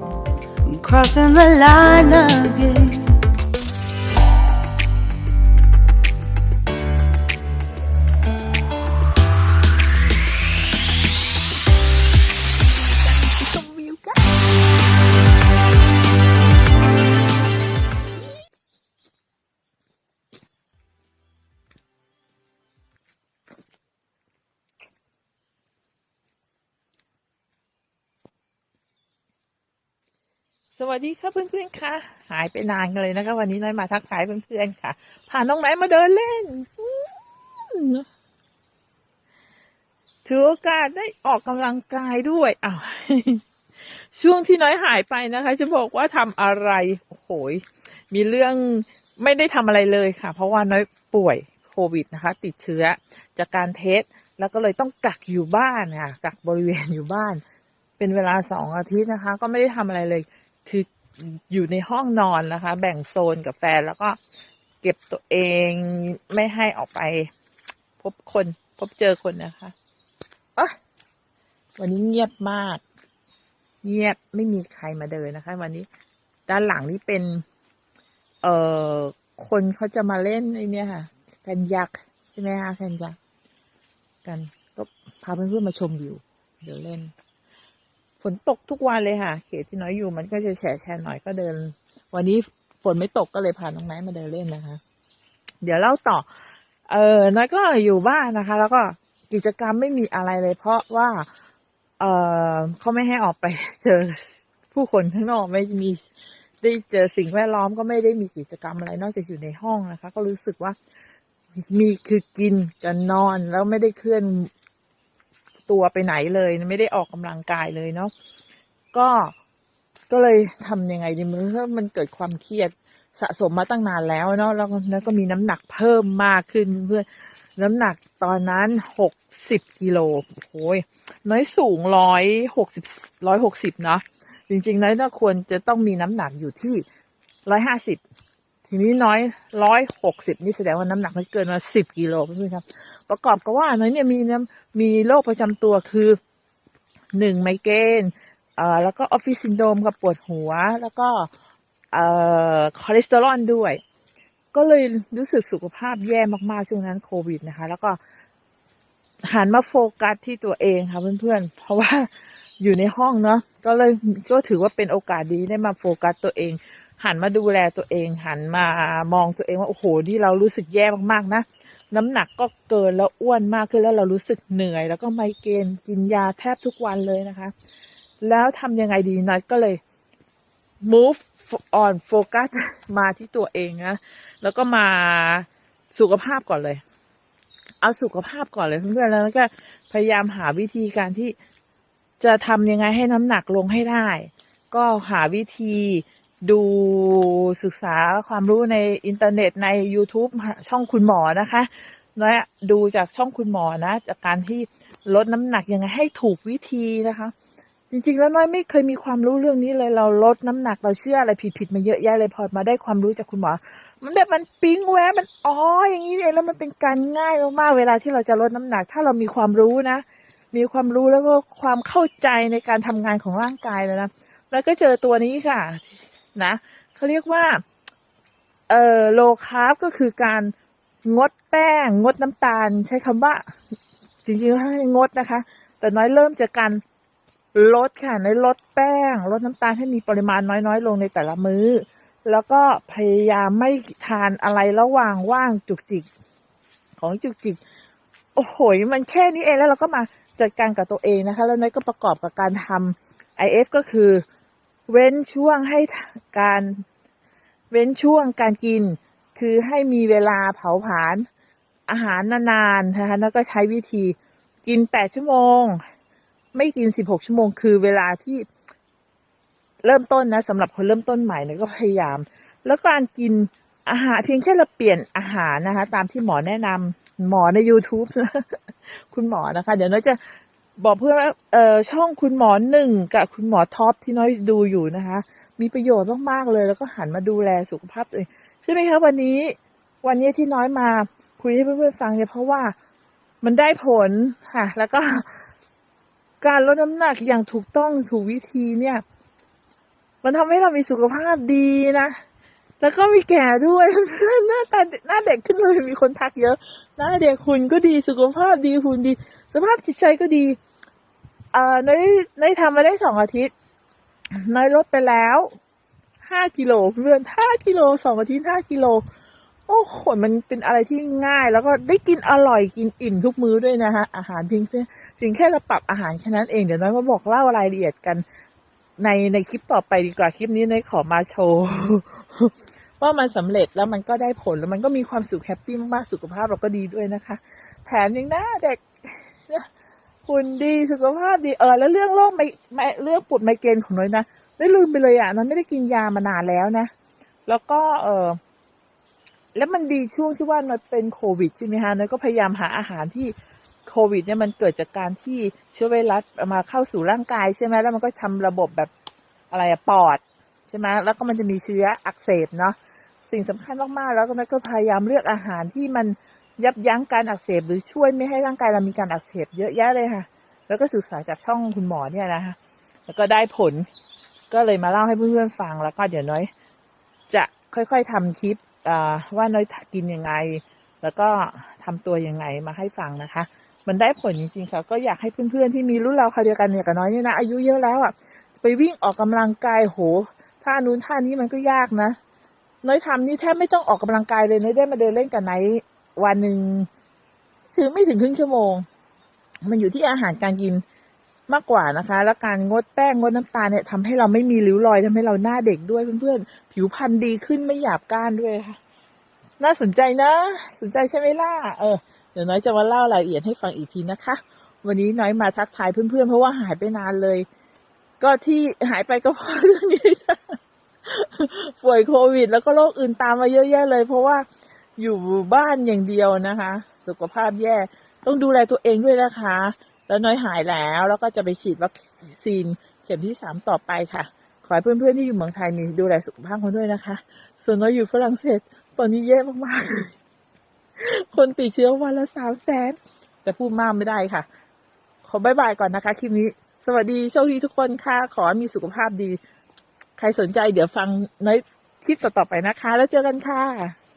I'm crossing the line again. สวัสดีค่ะเพื่อนๆค่ะ หายไปนานกันเลยนะคะ วันนี้น้อยมาทักทายเพื่อนๆค่ะพาน้องไหนมาเดินเล่นถือโอกาสได้ออกกำลังกายด้วยอ้าวช่วงที่น้อยหายไปนะคะ จะบอกว่าทำอะไรโอ้โหมีเรื่องไม่ได้ทำอะไรเลยค่ะ เพราะว่าน้อยป่วยโควิดนะคะ ติดเชื้อจากการเทสแล้วก็เลยต้องกักอยู่บ้านค่ะกักบริเวณอยู่บ้าน เป็นเวลาสองอาทิตย์นะคะ ก็ไม่ได้ทำอะไรเลย คืออยู่ในห้องนอนนะคะ แบ่งโซนกับแฟนแล้วก็เก็บตัวเองไม่ให้ออกไป พบคน พบเจอคนนะคะอะวันนี้เงียบมาก เงียบไม่มีใครมาเดินนะคะ วันนี้ ด้านหลังนี่เป็น เอ่อคนเขาจะมาเล่นไอเนี่ยค่ะ กันยักษ์ใช่ไหมคะกันยักษ์กันก็พาเพื่อนๆมาชมวิวเดี๋ยวเล่น ฝนตกทุกวันเลยค่ะ เขตที่น้อยอยู่มันก็จะแฉะแฉะหน่อยก็เดิน วันนี้ฝนไม่ตกก็เลยพาน้องไนท์มาเดินเล่นนะคะ เดี๋ยวเล่าต่อ เออน้อยก็อยู่บ้านนะคะ แล้วก็กิจกรรมไม่มีอะไรเลย เพราะว่า เออเขาไม่ให้ออกไป เจอผู้คนข้างนอกไม่มีได้เจอสิ่งแวดล้อมก็ไม่ได้มีกิจกรรมอะไร นอกจากอยู่ในห้องนะคะ ก็รู้สึกว่ามีคือกินกับนอนแล้วไม่ได้เคลื่อน ตัวไปไหนเลย ไม่ได้ออกกำลังกายเลยเนาะก็ก็เลยทำยังไงดีมันก็มันเกิดความเครียดสะสมมาตั้งนานแล้วเนาะแล้วแล้วก็มีน้ำหนักเพิ่มมากขึ้นเพื่อนน้ำหนักตอนนั้นหกสิบกิโลโอ้ยน้อยสูงร้อยหกสิบร้อยหกสิบเนาะจริงๆน้อยควรจะต้องมีน้ำหนักอยู่ที่ร้อยห้าสิบ ทีนี้น้อยร้อยหกสิบนี่แสดงว่าน้ำหนักมันเกินมาสิบกิโลเพื่อนๆครับ ประกอบกับว่าน้อยเนี่ยมีน้ำมีโรคประจำตัวคือหนึ่งไมเกรนเอ่อแล้วก็ออฟฟิศซินโดมกับปวดหัว แล้วก็เอ่อคอเลสเตอรอลด้วย ก็เลยรู้สึกสุขภาพแย่มากๆช่วงนั้นโควิดนะคะ แล้วก็หันมาโฟกัสที่ตัวเองค่ะเพื่อนๆ เพราะว่าอยู่ในห้องเนาะก็เลยก็ถือว่าเป็นโอกาสดีได้มาโฟกัสตัวเอง หันมาดูแลตัวเอง หันมามองตัวเองว่าโอ้โหนี่เรารู้สึกแย่มากๆนะน้ำหนักก็เกินแล้วอ้วนมากขึ้นแล้วเรารู้สึกเหนื่อย แล้วก็ไมเกรนกินยาแทบทุกวันเลยนะคะ แล้วทำยังไงดีน้อยก็เลย move on focus มาที่ตัวเองนะแล้วก็มาสุขภาพก่อนเลย เอาสุขภาพก่อนเลยเพื่อนๆแล้วก็พยายามหาวิธีการที่จะทำยังไงให้น้ำหนักลงให้ได้ ก็หาวิธี ดูศึกษาความรู้ในอินเทอร์เน็ตใน YouTube ช่องคุณหมอนะคะน้อยดูจากช่องคุณหมอนะ จากการที่ลดน้ำหนักยังไงให้ถูกวิธีนะคะ จริง ๆ แล้วน้อยไม่เคยมีความรู้เรื่องนี้เลยเราลดน้ำหนักเราเชื่ออะไรผิดๆมาเยอะแยะเลยพอมาได้ความรู้จากคุณหมอ มันแบบมันปิ๊งแวะมันอ๋ออย่างนี้เองแล้วมันเป็นการง่ายมากๆเวลาที่เราจะลดน้ำหนัก ถ้าเรามีความรู้นะ มีความรู้แล้วก็ความเข้าใจในการทำงานของร่างกายแล้วนะแล้วก็เจอตัวนี้ค่ะ นะเขาเรียกว่าเอ่อโลคาร์บก็คือการงดแป้ง งดน้ำตาล ใช้คำว่า จริงๆวให้งดนะคะ แต่น้อยเริ่มจากการลดค่ะในลดแป้ง ลดน้ำตาลให้มีปริมาณน้อยๆ ลงในแต่ละมื้อ แล้วก็พยายามไม่ทานอะไรระหว่างว่างจุกจิก ของจุกจิก โอ้โห มันแค่นี้เองแล้วเราก็มาจัดการกับตัวเองนะคะ แล้วน้อยก็ประกอบกับการทำ IF ก็คือ เว้นช่วงให้การเว้นช่วงการกิน คือให้มีเวลาเผาผลาญอาหารนานๆนะคะแล้วก็ใช้วิธีกิน 8 ชั่วโมง ไม่กิน 16 ชั่วโมง คือเวลาที่เริ่มต้นนะสำหรับคนเริ่มต้นใหม่เนี่ยก็พยายาม แล้วการกินอาหารเพียงแค่เราเปลี่ยนอาหารนะคะ ตามที่หมอแนะนำหมอใน YouTube คุณหมอนะคะ เดี๋ยวน้อยจะ บอกเพื่อนว่าเออช่องคุณหมอหนึ่งกับคุณหมอท็อปที่น้อยดูอยู่นะคะ มีประโยชน์มากๆเลย แล้วก็หันมาดูแลสุขภาพตัวเองใช่ไหมคะวันนี้ วันนี้ที่น้อยมาคุยให้เพื่อนๆฟังเนี่ยเพราะว่ามันได้ผลค่ะ แล้วก็การลดน้ำหนักอย่างถูกต้องถูกวิธีเนี่ย มันทำให้เรามีสุขภาพดีนะแล้วก็มีแก่ด้วยหน้าตาหน้าเด็กขึ้นเลยมีคนทักเยอะ หน้าเด็กหุ่นก็ดีสุขภาพดีหุ่นดี สภาพจิตใจก็ดีอ่อน้อยน้อยทำมาได้สองอาทิตย์น้อยลดไปแล้วห้ากิโลเพื่อนห้ากิโลสองอาทิตย์ห้ากิโลโอ้โหมันเป็นอะไรที่ง่าย แล้วก็ได้กินอร่อยกินอิ่มทุกมื้อด้วยนะฮะอาหารเพียงแค่เพียงแค่เราปรับอาหารแค่นั้นเองเดี๋ยวน้อยมาบอกเล่ารายละเอียดกัน ในในคลิปต่อไปดีกว่าคลิปนี้น้อยขอมาโชว์ว่ามันสำเร็จแล้วมันก็ได้ผลแล้วมันก็มีความสุขแฮปปี้มากๆสุขภาพเราก็ดีด้วยนะคะ แถมยังหน้าเด็ก หุ่นดีสุขภาพดีเออแล้วเรื่องโรคไมไมเรื่องปวดไมเกรนของน้อยนะได้ลืมไปเลยอะน้อยไม่ได้กินยามานานแล้วนะ แล้วก็เออแล้วมันดีช่วงที่ว่าน้อยเป็นโควิดใช่ไหมฮะน้อยก็พยายามหาอาหารที่โควิด เนี่ยมันเกิดจากการที่เชื้อไวรัสมาเข้าสู่ร่างกายใช่ไหมแล้วมันก็ทำระบบแบบอะไรอะปอดใช่ไหมแล้วก็มันจะมีเชื้ออักเสบเนาะสิ่งสำคัญมากๆแล้วก็นัก็พยายามเลือกอาหารที่มัน ยับยั้งการอักเสบหรือช่วยไม่ให้ร่างกายเรามีการอักเสบเยอะแยะเลยค่ะ แล้วก็ศึกษาจากช่องคุณหมอเนี่ยนะคะแล้วก็ได้ผลก็เลยมาเล่าให้เพื่อนๆฟังแล้วก็เดี๋ยวน้อย จะค่อยๆทำคลิปว่าน้อยกินยังไง แล้วก็ทำตัวยังไงมาให้ฟังนะคะ มันได้ผลจริงๆค่ะ ก็อยากให้เพื่อนๆที่มีรุ่นเราเขาเดียวกันเนี่ยกับน้อยเนี่ยนะอายุเยอะแล้วอะไปวิ่งออกกำลังกายโหท่านู้นท่านี้มันก็ยากนะ น้อยทำนี่แทบไม่ต้องออกกำลังกายเลยน้อยได้มาเดินเล่นกับไนท์ วันหนึ่งถึงไม่ถึงครึ่งชั่วโมง มันอยู่ที่อาหารการกินมากกว่านะคะ แล้วการงดแป้งงดน้ำตาลเนี่ยทำให้เราไม่มีริ้วรอยทำให้เราหน้าเด็กด้วยเพื่อนๆ ผิวพรรณดีขึ้นไม่หยาบก้านด้วยค่ะ น่าสนใจนะ สนใจใช่ไหมล่ะ เออ เดี๋ยวน้อยจะมาเล่ารายละเอียดให้ฟังอีกทีนะคะ วันนี้น้อยมาทักทายเพื่อนๆ เพราะว่าหายไปนานเลย ก็ที่หายไปก็เพราะเรื่องนี้ป่วยโควิด แล้วก็โรคอื่นตามมาเยอะแยะเลย เพราะว่า อยู่บ้านอย่างเดียวนะคะ สุขภาพแย่ต้องดูแลตัวเองด้วยนะคะ แล้วน้อยหายแล้วแล้วก็จะไปฉีดวัคซีนเข็มที่สามต่อไปค่ะ ขอให้เพื่อนๆที่อยู่เมืองไทยมีดูแลสุขภาพกันด้วยนะคะ ส่วนน้อยอยู่ฝรั่งเศสตอนนี้แย่มากๆ คนติดเชื้อวันละสามแสนแต่พูดมากไม่ได้ค่ะ ขอบายบายก่อนนะคะคลิปนี้ สวัสดีโชคดีทุกคนค่ะ ขอมีสุขภาพดี ใครสนใจเดี๋ยวฟังในคลิปต่อๆไปนะคะ แล้วเจอกันค่ะ